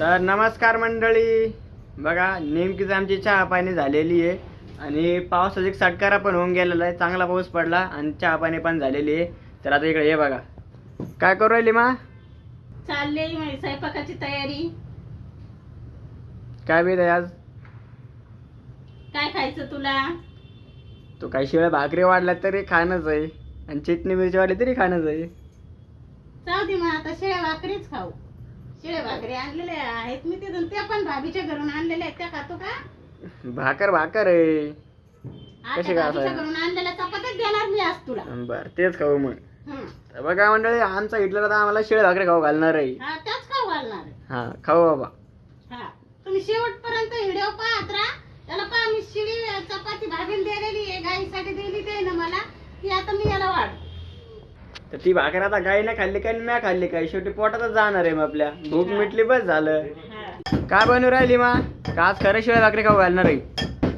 तर नमस्कार मंडळी. बघा नेमकीच आमची चहा पाणी झालेली आहे. आणि पावसाचा एक सटकारा पण होऊन गेलेला आहे. चांगला पाऊस पडला आणि चहा पाणी पण झालेली आहे. तर आता इकडे ये बघा. काय करू राहिली मा? चालले माझी स्वयंपाकाची तयारी. काय बेत आहे आज. काय खायचं तुला? तो काही शिळ्या भाकरी वाढल्या तरी खाणंच आहे. आणि चटणी मिरची वाढली तरी खाणंच आहे. जाऊ दे मग आता शिळ्या भाकरीच खाऊ. शिळ्या भाकरी आणलेल्या आहेत मी तिथून. त्या पण भाभीच्या घरून आणलेल्या आहेत. त्या खातो का? भाकर भाकर आहे. आता कशी काय भाभीच्या असं? घरून आणलेल्या चपात्याच देणार मी आज तुला. बरं तेच खाऊ मग. हं. तर बघा मंडळी आमचा हिटलर आता आम्हाला शिळे भाकरी खाऊ घालणार आहे. हा त्याच खाऊ घालणार आहे. हा खाऊ बाबा. हा तुम्ही शेवटपर्यंत व्हिडिओ पाहत राहा. त्याला पहा मी शिळी चपाती भाभीने दिलेली आहे गाईसाठी दिली ते ना मला ती आता मी याला वाढ तर ती भाकर आता गाईने खाल्ली काय म्या खाल्ली काय शेवटी पोटातच जाणार आहे मग आपल्या. भूक मिटली बस झालं. काय बनवू राहिली मा? का आज खरं शिळे भाकरी खाऊ घालणार आहे?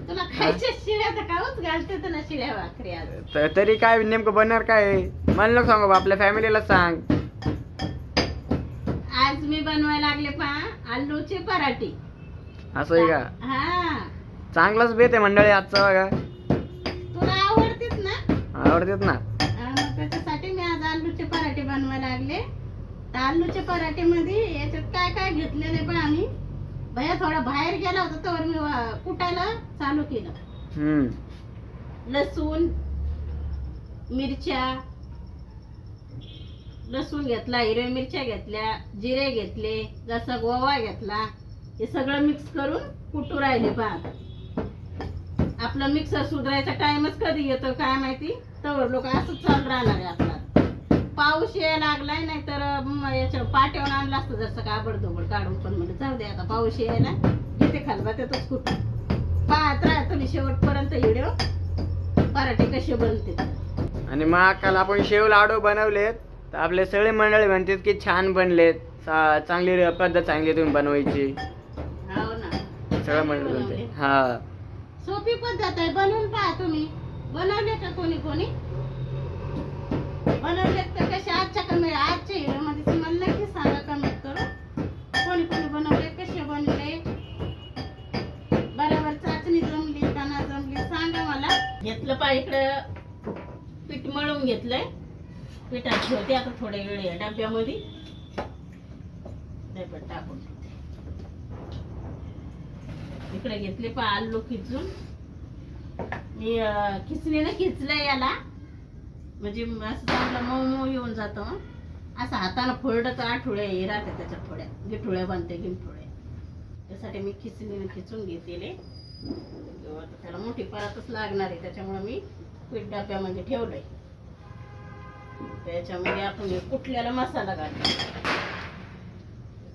तुला खायच्या शिळ्या तर घालते तर ना शिळ्या भाकरी आज. तर तरी काय नेमकं बनणार काय? आहे? मला नको सांगू बा, आपल्या फॅमिलीला सांग. आज मी बनवायला लागले पहा आलूचे पराठे. असं आहे का? हा. चांगलाच बेत आहे मंडळी आजचा बघा. तुला आवडतेच ना? आवडतेत ना? हा, मग त्याच्यासाठी आलूचे पराठे बनवायला लागले. तर आलूचे पराठे मध्ये याच्यात काय काय घेतलेले पण आम्ही. भैया थोडा बाहेर गेला होता तर मी कुटायला चालू केलं. लसूण मिरच्या लसूण घेतला हिरव्या मिरच्या घेतल्या जिरे घेतले जसा गोवा घेतला हे सगळं मिक्स करून कुटू राहिले पहा आपलं मिक्सर सुधारायचा टाइमच कधी येतो काय माहिती? तर लोक असंच चालू राहणार आहे आपला पाऊस यायला लागलाय नाही तर याच्या पाट्यावर आणला असतं जसं काबड धोबड काढून पण म्हणजे जाऊ दे आता पाऊस यायला. घेते खालबा त्यातच कुठं. पाहत राहा तुम्ही शेवटपर्यंत व्हिडिओ. पराठे कसे बनते आणि मग काल आपण शेव लाडू बनवलेत. तर आपले सगळे मंडळी म्हणतात की छान बनलेत. चांगली पद्धत चांगली तुम्ही बनवायची. हो ना. सगळं मंडळी हा. सोपी पद्धत आहे बनवून पहा तुम्ही. बनवले का कोणी कोणी? घेतलं पा इकडं पीठ मळून घेतलंय. पिठात ठेवते आता थोड्या वेळ या डब्यामध्ये. डब्यात टाकून इकडे घेतले पा आलू खिचून. मी खिचणीनं खिचलंय याला. म्हणजे असं चांगलं मऊ मऊ येऊन जातं. असं हातानं फोडत आठवड्या हे राहते त्याच्या थोड्या गिठोळ्या म्हणजे बांधते गिठोळ्या त्यासाठी मी खिचणीनं खिचून घेतलेले. आता त्याला मोठी परातच लागणार आहे. त्याच्यामुळे मी पीठ डब्यामध्ये म्हणजे ठेवलंय. त्याच्यामध्ये आपण कुठल्याला मसाला घालतो.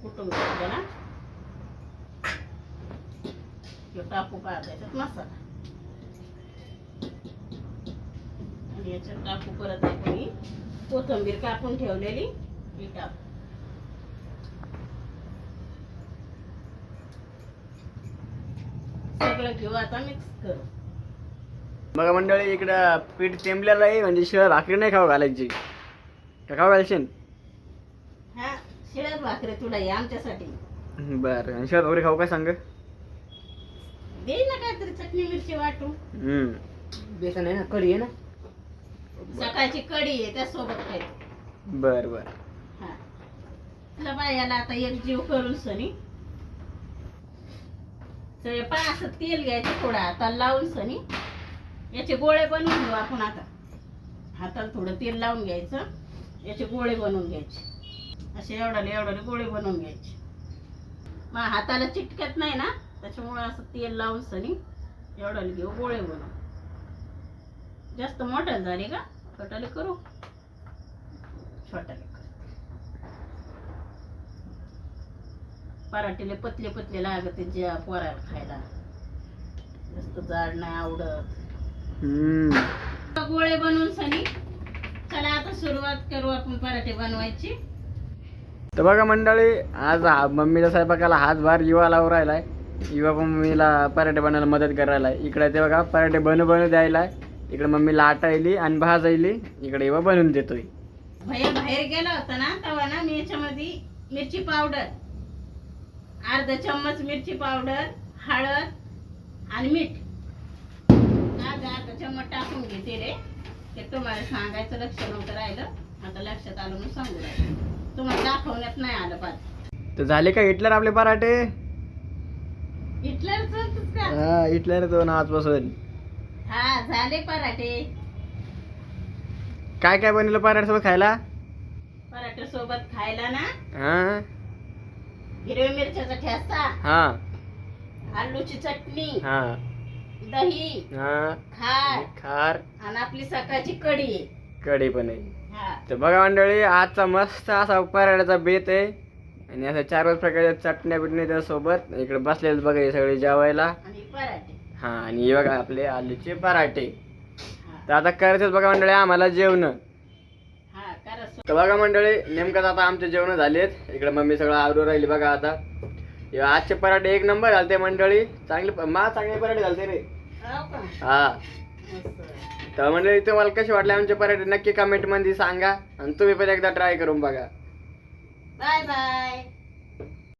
कुटून त्याला टाकू का त्याच्यात मसाला. आणि याच्यात टाकू परत आपण कोथंबीर कोथिंबीर कापून ठेवलेली. ही टाकू सगळं घेऊ आता मिक्स करू. बघा मंडळी इकडं पीठ तेंबलेलं आहे म्हणजे शिवाय भाकरी नाही खाऊ घालायची. का खाऊ घालशील? हा शिळ्यात भाकरी तुला हे आमच्यासाठी. बरं शिवाय भाकरी खाऊ काय सांग? दे ना काहीतरी चटणी मिरची वाटून. हम्म. बेसन आहे ना कढी आहे ना? सकाळची कढी आहे त्यासोबत खायचं. बर बर. हा. तुला बाय याला आता एक जीव करून सनी. तर पण असं तेल घ्यायचं थोडं हाताला लावून सनी. याचे गोळे बनवून घेऊ आपण आता. हाताला थोडं तेल लावून घ्यायचं. याचे गोळे बनवून घ्यायचे. असे एवढाले एवढाले गोळे बनवून घ्यायचे. मग हाताला चिटकत नाही ना त्याच्यामुळे असं तेल लावून सनी एवढाले घेऊ गोळे बनवू जास्त मोठ्या झाले का? छोटाले करू? छोटाले करू पराठीले पतले पतले लागते जे पोराला खायला. जास्त जाड नाही आवडत. गोळे बनवून सनी चला आता सुरुवात करू आपण पराठे बनवायची. तर बघा मंडळी आज मम्मीच्या स्वयंपाकाला हातभार युवा लावून राहिलाय. युवा पण मम्मीला पराठे बनवायला मदत करायला इकडे ते बघा पराठे बनू बनू द्यायला. इकडे मम्मी लाटायली आणि भाजायली इकडे युवा बनवून देतोय. भैया बाहेर गेला होता ना तेव्हा ना मी याच्यामध्ये मिरची पावडर. अर्धा चम्मच मिरची पावडर हळद आणि मीठ. अर्धा अर्धा चम्मच टाकून घेते रे. ते तुम्हाला सांगायचं लक्ष नव्हतं राहिलं. आता लक्षात आलं म्हणून सांगू राहिलं. तुम्हाला दाखवण्यात नाही आलं पाहिजे तर झाले का हिटलर आपले पराठे? हिटलरच का? हा हिटलर दोन आजपासून. हा झाले पराठे. काय काय बनवलं पराठे सोबत खायला? पराठे सोबत खायला ना? हा. हिरव्या मिरच्याचा हा. आलूची चटणी हा. दही हा. खार. खार. आणि आपली सकाळची कढी. कढी पण आहे. हा. तर बघा मंडळी आजचा मस्त असा पराठ्याचा बेत आहे. आणि असं चार पाच प्रकारच्या चटण्या बिटण्या त्यासोबत इकडे बसलेले बघा हे सगळे जेवायला. आणि पराठे. हा आणि हे बघा आपले आलूचे पराठे. हा. तर आता करायचंच बघा मंडळी आम्हाला जेवण. तर बघा मंडळी नेमकंच आता आमचे जेवण झालेत. इकडे मम्मी सगळं आवरून राहिली बघा आता. आजचे पराठे एक नंबर घालते मंडळी. चांगले मा चांगले पराठे घालते रे. हो. तर मंडळी तुम्हाला कसे वाटले आमचे पराठे? नक्की कमेंटमध्ये सांगा. आणि तुम्ही पण एकदा ट्राय करून बघा. Bye bye